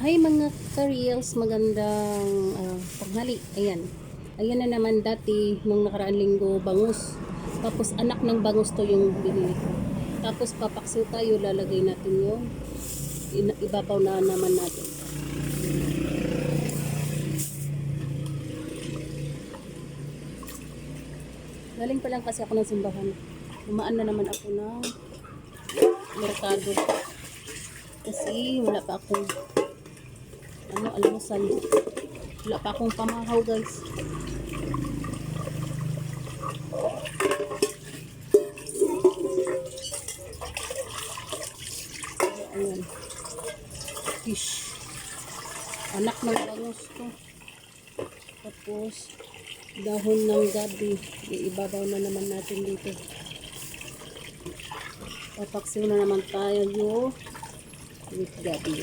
Hi mga ka-reels, magandang ah, tanghali. Ayan. Ayan na naman dati nung nakaraan linggo bangus. Tapos anak ng bangus to yung binili ko. Tapos papakso tayo, lalagay natin yung ibabaw na naman natin. Galing pa lang kasi ako ng simbahan. Umaan na naman ako ng merkado. Kasi wala pa akong ano, almusal. Wala pa akong pamahaw, guys. Ayan. Fish. Anak ng bangus to. Tapos, dahon ng gabi. Iibabaw na naman natin dito. Papaksiw na naman tayo with gabi.